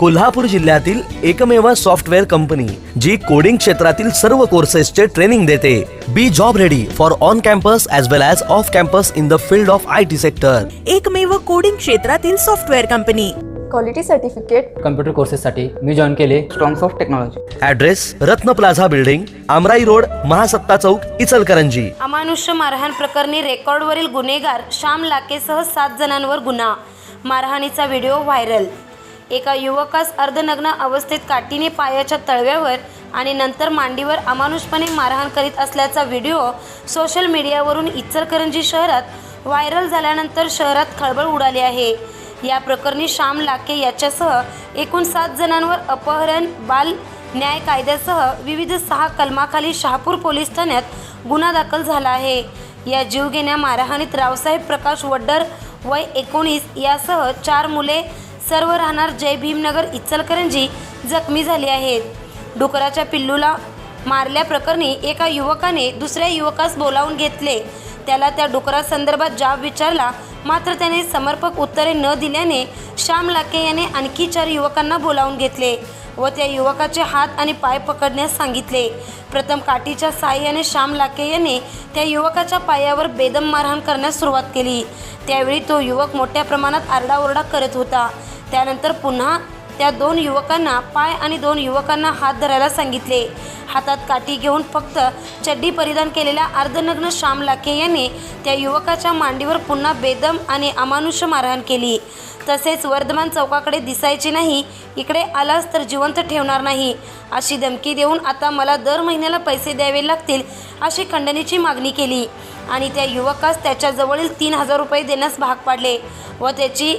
कोल्हापूर जिल्ह्यातील एकमेव software company जी coding क्षेत्रातील सर्व कोर्सेसचे ट्रेनिंग देते. Be job ready for on campus as well as off campus in the field of I T sector एकमेव coding क्षेत्रातील software company. Quality certificate computer कोर्सेससाठी मी join केले. Strongs of technology address Ratna plaza building Amrai road Mahasatta Chowk Ichalkaranji. अमानुष्य मारहाण प्रकरणी रेकॉर्डवरील गुन्हेगार श्याम लाकेसह सात जणांवर गुन्हा. मारहाणीचा व्हिडिओ व्हायरल. एका युवकास अर्धनग्न अवस्थेत काठीने पायाच्या तळव्यावर आणि नंतर मांडीवर अमानुषपणे मारहाण करीत असल्याचा व्हिडिओ सोशल मीडियावरून इचलकरंजी शहरात व्हायरल झाल्यानंतर शहरात खळबळ उडाली आहे. या प्रकरणी श्याम लाके याच्यासह एकूण सात जणांवर अपहरण बाल न्याय कायद्यासह विविध सहा कलमाखाली शहापूर पोलीस ठाण्यात गुन्हा दाखल झाला आहे. या जीवघेण्या मारहाणीत रावसाहेब प्रकाश वड्डर वय एकोणीस यासह चार मुले सर्व राहणार जय भीमनगर इचलकरंजी जखमी झाली आहेत. डुकराच्या पिल्लूला मारल्याप्रकरणी एका युवकाने दुसऱ्या युवकास बोलावून घेतले. त्याला त्या डुकरासंदर्भात जाब विचारला मात्र त्याने समर्पक उत्तरे न दिल्याने श्याम लाके याने आणखी चार युवकांना बोलावून घेतले व त्या युवकाचे हात आणि पाय पकडण्यास सांगितले. प्रथम काठीच्या साह्याने श्याम लाके याने त्या युवकाच्या पायावर बेदम मारहाण करण्यास सुरुवात केली. त्यावेळी तो युवक मोठ्या प्रमाणात आरडाओरडा करत होता. त्यानंतर पुन्हा त्या दोन युवकांना पाय आणि दोन युवकांना हात धरायला सांगितले. हातात काठी घेऊन फक्त चड्डी परिधान केलेल्या अर्धनग्न श्याम लाखे याने त्या युवकाच्या मांडीवर पुन्हा बेदम आणि अमानुष्य मारहाण केली. तसेच वर्धमान चौकाकडे दिसायचे नाही इकडे आलास तर जिवंत ठेवणार नाही. अशी धमकी देऊन आता मला दर महिन्याला पैसे द्यावे लागतील अशी खंडणीची मागणी केली. आणि त्या युवकास त्याच्याजवळील तीन हजार रुपये देण्यास भाग पाडले व त्याची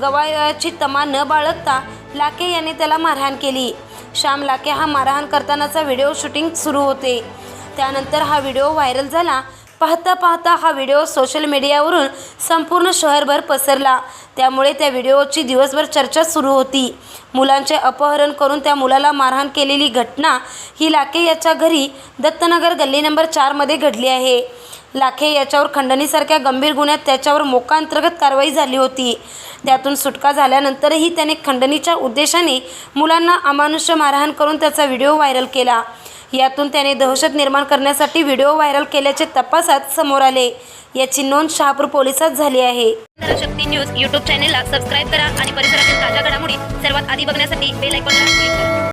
गवायाची तमा न बाळगता लाके याने त्याला मारहाण केली. श्याम लाके हा मारहाण करतानाचा व्हिडिओ शूटिंग सुरू होते. त्यानंतर हा व्हिडिओ व्हायरल झाला. पाहता पाहता हा व्हिडिओ सोशल मीडियावरून संपूर्ण शहरभर पसरला. त्यामुळे त्या व्हिडिओची दिवसभर चर्चा सुरू होती. मुलांचे अपहरण करून त्या मुलाला मारहाण केलेली घटना ही लाके याच्या घरी दत्तनगर गल्ली नंबर चारमध्ये घडली आहे. लाखे याच्यावर खंडणीसारख्या गंभीर गुन्ह्यात त्याच्यावर मोकाअंतर्गत कारवाई झाली होती. त्यातून सुटका झाल्यानंतरही त्याने खंडणीच्या उद्देशाने मुलांना अमानुष्य मारहाण करून त्याचा व्हिडिओ व्हायरल केला. यातून त्याने दहशत निर्माण करण्यासाठी व्हिडिओ व्हायरल केल्याचे तपासात समोर आले. याची नोंद शहापूर पोलिसात झाली आहे. शक्ती न्यूज यूट्यूब चॅनेलला सबस्क्राईब करा आणि परिसरातील ताज्या घडामोडी सर्वात आधी बघण्यासाठी बेल आयकॉनला क्लिक करा.